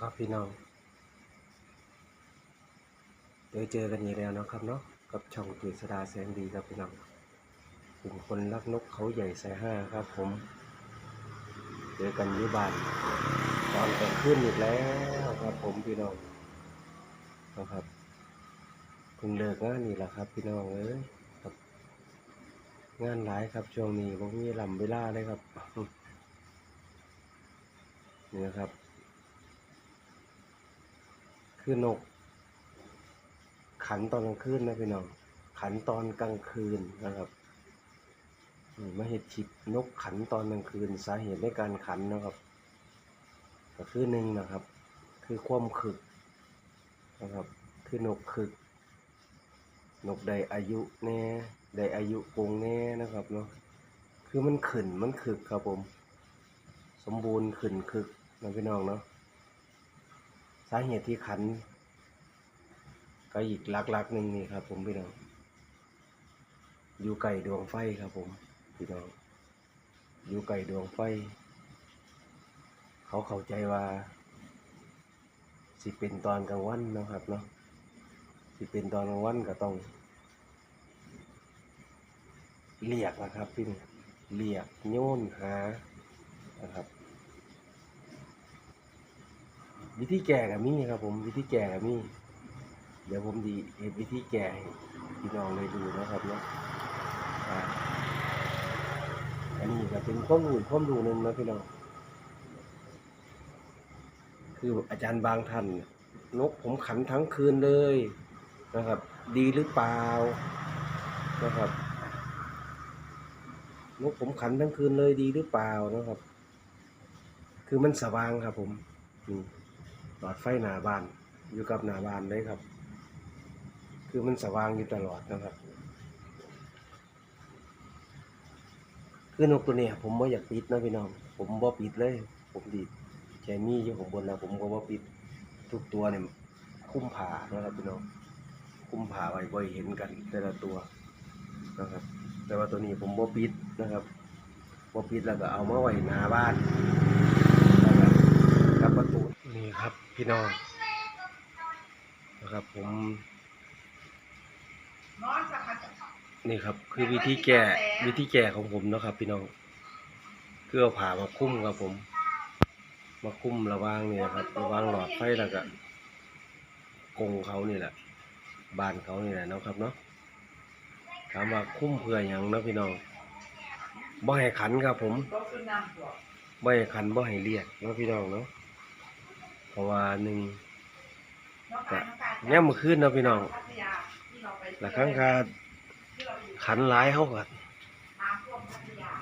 ครับพี่น้องเดี๋ยวเจอกันอีกแล้วเนาะครับเนาะกับช่องกฤษดาแสงดีครับพี่น้องกลุ่มคนรักนกเขาใหญ่สายห้าครับผมเจอกันยุบานตอนกลางคืนอีกแล้วครับผมพี่น้องนะครับเพิ่งเลิกงานนี่แหละครับ พี่น้องเอ้ยงานหลายครับช่วงนี้ผมมีลำเวลาเลยครับนี่นะครับ คือนก ขันตอนกลางคืนนะพี่น้อง ขันตอนกลางคืนนะครับมาเห็ดฉิบนกขันตอนกลางคืนสาเหตุในการขันนะครับ ก็คือหนึ่งนะครับ คือความขึกนะครับ คือนกขึก นกใดอายุแน่ใดอายุกงแน่นะครับเนาะคือมันขึ้นมันขึกครับผม สมบูรณ์ขึ้นขึกนะพี่น้องเนาะ สาเหตุที่ขัน ก็อีกหลักๆหนึ่งนี่ครับ ผมพี่น้องอยู่ไก่ดวงไฟครับ ผมพี่น้องอยู่ไก่ดวงไฟ เขาเข้าใจว่า สิเป็นตอนกลางวันนะครับเนาะสิเป็นตอนกลางวันก็ต้องเรียกนะครับพี่เรียกโยนหานะครับ วิธีแก่กับมี่ครับ ผมวิธีแก่กับมี่เดี๋ยวผมดีเห็นวิธีแก่พี่น้องเลยดูนะครับเนาะอันนี้ก็เป็นข้อมูลข้อมูลหนึ่งนะพี่น้องคืออาจารย์บางท่านนกผมขันทั้งคืนเลยนะครับ ดีหรือเปล่านะครับนกผมขันทั้งคืนเลยดีหรือเปล่านะครับ คือมันสว่างครับผมนี่ หลอดไฟหน้าบ้าน อยู่กับหน้าบ้านเลยครับ คือมันสว่างอยู่ตลอดนะครับ คือนกตัวเนี้ยผมไม่อยากปิดนะพี่น้อง ผมบ่ปิดเลย ผมดีแจมี่อยู่ของบนแล้วผมก็บ่ปิดทุกตัวเนี่ยคุ้มผ่านะครับพี่น้องคุ้มผ่าไว้บ่เห็นกันแต่ละตัวนะครับ แต่ว่าตัวนี้ผมบ่ปิดนะครับบ่ปิดแล้วก็เอามาไว้หน้าบ้านนะครับกับประตู นี่ครับพี่น้องนะครับผมนี่ครับ คือวิธีแก่วิธีแก่ของผมนะครับ พี่น้องคือเอาผ่ามาคุ้มครับผม มาคุ้มระว่างนี่นะครับ ระว่างหลอดไฟแล้วก็กงเขานี่แหละบานเขานี่แหละนะครับเนาะถามว่าคุ้มเพื่ออย่างนะพี่น้องบ่ให้ขันครับผมบ่ให้ขันบ่ให้เรียกนะพี่น้องเนาะ ราะว่าหนึ่งน้องการน้องการแง่เมื่อคืนเนาะพี่น้องพัทยาที่เราไปหลักครั้งคาที่เราอยู่ขันหลายเขาก็น้ำท่วมพัทยา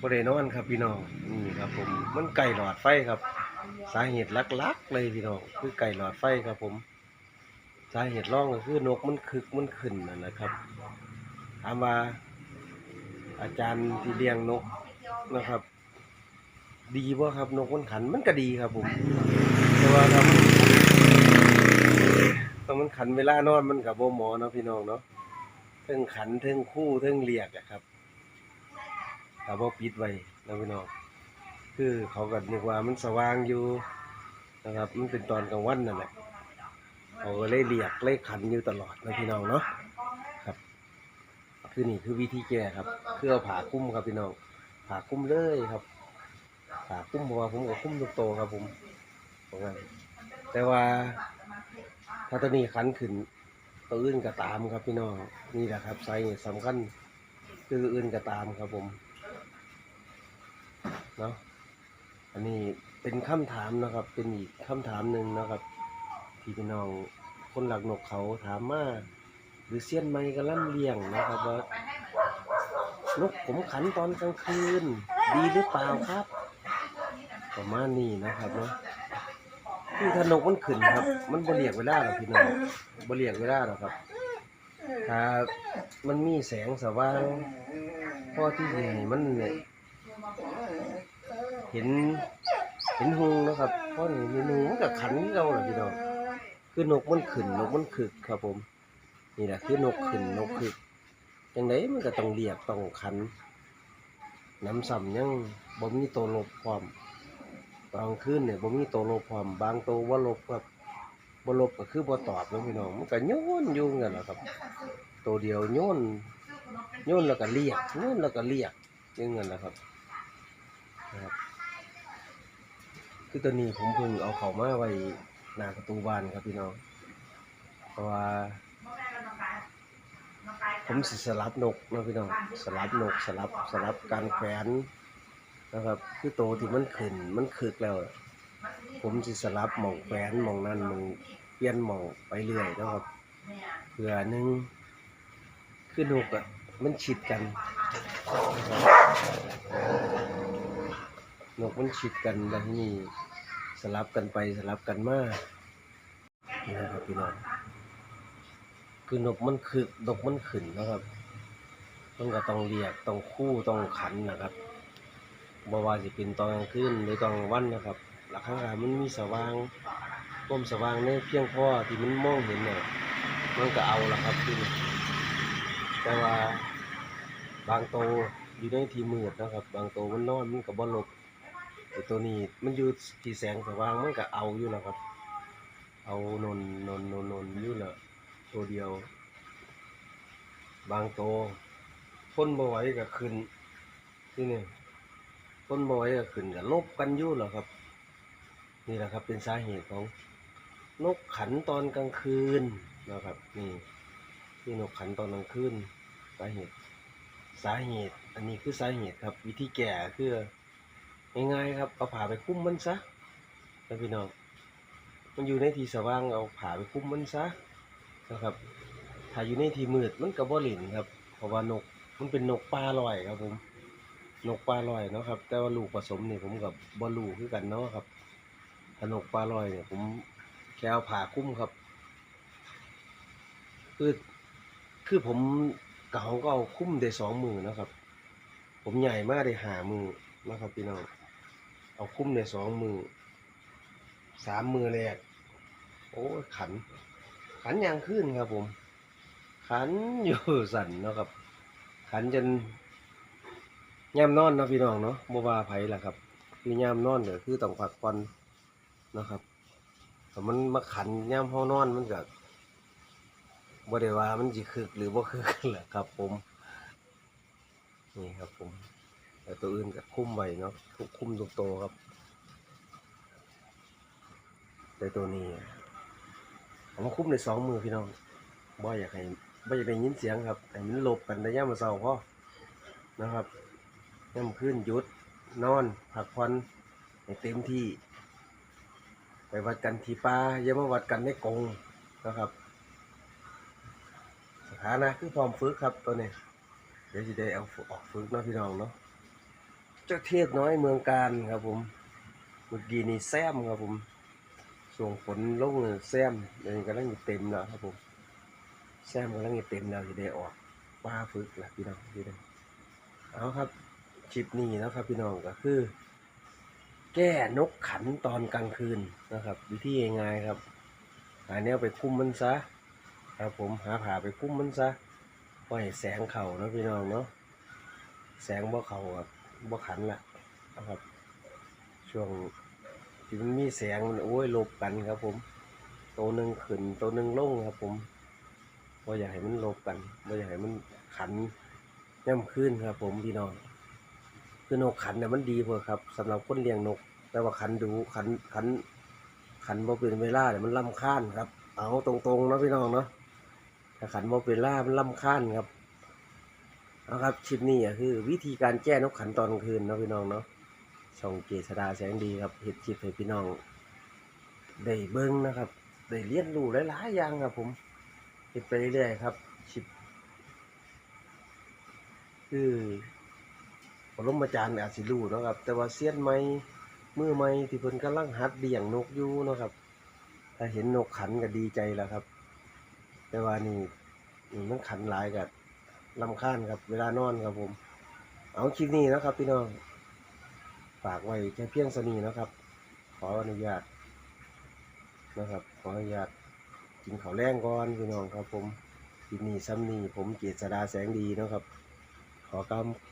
บ่ได้นอนครับพี่น้องนี่ครับ ผมมันไก่หลอดไฟครับก็ถามเราเยอะสาเหตุหลักๆเลยพี่น้องคือไก่หลอดไฟครับ ผม สาเหตุร่องก็คือนกมันคึกมันขึ้นนั่นแหละครับถามว่าอาจารย์ที่เลี้ยงนกนะครับ ดีบ่ครับ นกมันขันมันก็ดีครับผมแต่ว่าครับตอนมันขันเวลานอนมันกับโบหมอเนาะพี่น้องเนาะเทิงขันเทิงคู่เทิงเรียกอะครับแต่ว่าปิดไว้นะพี่น้องคือเขาก็นึกว่ามันสว่างอยู่นะครับ มันเป็นตอนกลางวันนั่นแหละเขาก็เลยเรียกเลยขันอยู่ตลอดนะพี่น้องเนาะครับ คือนี่คือวิธีแก้ครับคือเอาผ่าคุ้มครับพี่น้องผ่าคุ้มเลยครับผ่าคุ้มเพราะว่าผมก็คุ้มทุกโตครับผม บอกงั้นแต่ว่าถ้าตัวนี้ขันขึ้นตัวอื่นก็ตามครับพี่น้องนี่แหละครับสาเหตุสำคัญคืออื่นก็ตามครับผมเนาะอันนี้เป็นคำถามนะครับ เป็นอีกคำถามหนึ่งนะครับที่พี่น้องคนหลักนกเขาถามมาหรือเสี้ยนไม้กระล่ำเลี้ยงนะครับว่านกผมขันตอนกลางคืน ดีหรือเปล่าครับ ประมาณนี้นะครับเนาะ คือถ้านกมันขึ้นครับ มันบ่เรียกเวลาหรอกพี่น้องบ่เรียกเวลาหรอกครับถ้ามันมีแสงสว่างพอที่ให้มันเนี่ยเห็นเห็นหงนะครับเพราะนี่เห็นหงมันก็ขันเราหละพี่น้องคือนกมันขึ้นนกมันขึกครับผม นี่แหละคือนกขึ้นนกขึกจังไดมันก็ต้องเรียกต้องขันน้ำซ้ำยังบ่มีตัวลบพร้อม ตอนกลางคืนเนี่ยบ่มีตัวลบพร้อมบางตัวบ่ลบครับบ่ลบก็คือบ่ตอบเนาะพี่น้องมันก็โยนอยู่นั่นแหละครับ ตัวเดียวโยนโยนแล้วก็เรียกโยนแล้วก็เรียกอย่างนั้นแหละครับนะครับคือตัวนี้ผมเพิ่งเอาเขามาไว้หน้าประตูบ้านครับพี่น้องเพราะว่าผมสิสลับนกนะพี่น้องสลับนกสลับสลับการแขวน นะครับ คือโตที่มันขึ้นมันคึกแล้ว ผมสิสลับหมองแขวนหมองนั้นหมองเปลี่ยนหมองไปเรื่อยนะครับเพื่อหนึงคือนกอะมันชิดกันนกมันชิดกันแล้วทีนี้สลับกันไปสลับกันมานี่นะครับพี่น้องคือนกมันคือนกมันขึ้นนะครับมันก็ต้องเรียกต้องคู่ต้องขันนะครับ บ่ว่าสิเป็นตอนกลางคืนหรือตอนกลางวันนะครับหลักข้างกามันมีสว่างร่มสว่างในเพียงพอที่มันมองเห็นเนี่ยมันก็เอาละครับที่นี่แต่ว่าบางโตวอยู่ในที่มืดนะครับ บางโตวมันนอนมันก็บ่หลบแต่ตัวนี้มันอยู่ที่แสงสว่างมันก็เอาอยู่นะครับ เอานนนนนนนอยู่ละตัวเดียว บางโตวทนบ่ไหวก็ขึ้นที่นี่ ทนบ่ไหวก็ขึ้นก็ลบกันอยู่หรอครับ นี่แหละครับเป็นสาเหตุของนกขันตอนกลางคืนนะครับ นี่นี่นกขันตอนกลางคืนสาเหตุ สาเหตุ อันนี้คือสาเหตุครับ วิธีแก้คือง่ายๆครับเอาผ้าไปคุ้มมันซะแล้วพี่น้องมันอยู่ในที่สว่างเอาผ้าไปคุ้มมันซะนะครับถ้าอยู่ในที่มืดมันก็บ่หลินครับ เพราะว่านกมันเป็นนกป่าลอยครับผม นกป่าลอยเนาะครับ แต่ว่าลูกผสมนี่ผมกับบ่รู้คือกันเนาะครับถ้านกป่าลอยเนี่ยผมแค่เอาผ่าคุ้มครับคือคือผมกเขาก็เอาคุ้มได้สองมือนะครับ ผมใหญ่มากได้หามือนะครับพี่น้องเอาคุ้มได้สองมือสามมือแรกโอ้ขัน ขันยางขึ้นครับผม ขันอยู่สั่นเนาะครับ ขันจน ย่ำนอนเนาะพี่น้องเนาะบ่ว่าไผล่ะครับคือย่ำนอนก็คือต้องพักผ่อนนะครับแต่มันมาขันย่ำเฮานอนมันก็บ่ได้ว่ามันสิคึกหรือบ่คึกแหละครับ ผมนี่ครับ ผมแต่ตัวอื่นก็คุ้มไว้เนาะทุกคุ้มทุกตัวครับ แต่ตัวนี้เอามคุ้มในสองมือพี่น้องบ่อยากให้บ่อยากได้ยินเสียงครับให้มันหลบกันในย่ามาเศร้าพอนะครับ ย่ามขึ้นหยุด นอนพักผ่อนให้เต็มที่ ไปวัดกันที่ป่าอย่ามาวัดกันในกรงนะครับ สถานะคือพร้อมฝึกครับตัวนี้ เดี๋ยวจะได้เอาออกฝึกเนาะพี่น้องเนาะเจ้าเทศน้อยเมืองการครับผมเมื่อกี้นี่แซมครับผมช่งฝนลงแซมเดี๋ยวนี้กำลังอยู่เต็มแล้วครับผมแซมกำลังอยู่เต็มแล้วจะได้ออกป้าฝึกละพี่น้องพี่น้องเอาครับ คลิปนี้นะครับพี่น้องก็คือ แก้นกขันตอนกลางคืนนะครับ วิธีง่ายๆครับ หาแนวไปคุ้มมันซะครับผมหาผ่าไปคุ้มมันซะปล่อยแสงเข่านะพี่น้องเนาะแสงบ่เข่าครับบ่ขันละนะครับ ช่วงที่มันมีแสงมันโอ้ยลบกันครับ ผม ตัวหนึ่งขึ้นตัวหนึ่งลงครับ ผมบ่อยากให้มันลบกันบ่อยากให้มันขันย่ำขึ้นครับ ผมพี่น้อง คือนกขันเนี่ยมันดีเพื่อครับสำหรับคนเลี้ยงนก แต่ว่าขันดูขันขันขันบ่เป็นเวลาเนี่ยมันลำคาญครับ เอาตรงๆนะพี่น้องเนาะถ้าขันบ่เป็นเวลามันลำคาญครับเอาครับคลิปนี้อะคือ วิธีการแก้นกขันตอนกลางคืนนะพี่น้องเนาะช่องเจษดาแสงดีครับเฮ็ดคลิปให้พี่น้องได้เบิ่งนะครับได้เรียนรู้หลายๆอย่างครับผมเฮ็ดไปเรื่อยๆครับคลิปคือ ปรมาจารย์อาจสิรู้นะครับ แต่ว่าเซียนใหม่มือใหม่ที่เพิ่นกำลังหัดเลี้ยงนกอยู่นะครับ ถ้าเห็นนกขันก็ดีใจแล้วครับ แต่ว่านี่นี่มันขันหลายกับลำคาญครับ เวลานอนครับผม เอาคลิปนี้นะครับพี่น้องฝากไว้แค่เพียงสนีนะครับ ขออนุญาตนะครับ ขออนุญาตกินข้าวแรงก่อนพี่น้องครับผมกินนี่ซ้ำนี่ผมเกียรติดาแสงดีนะครับ ขอกำ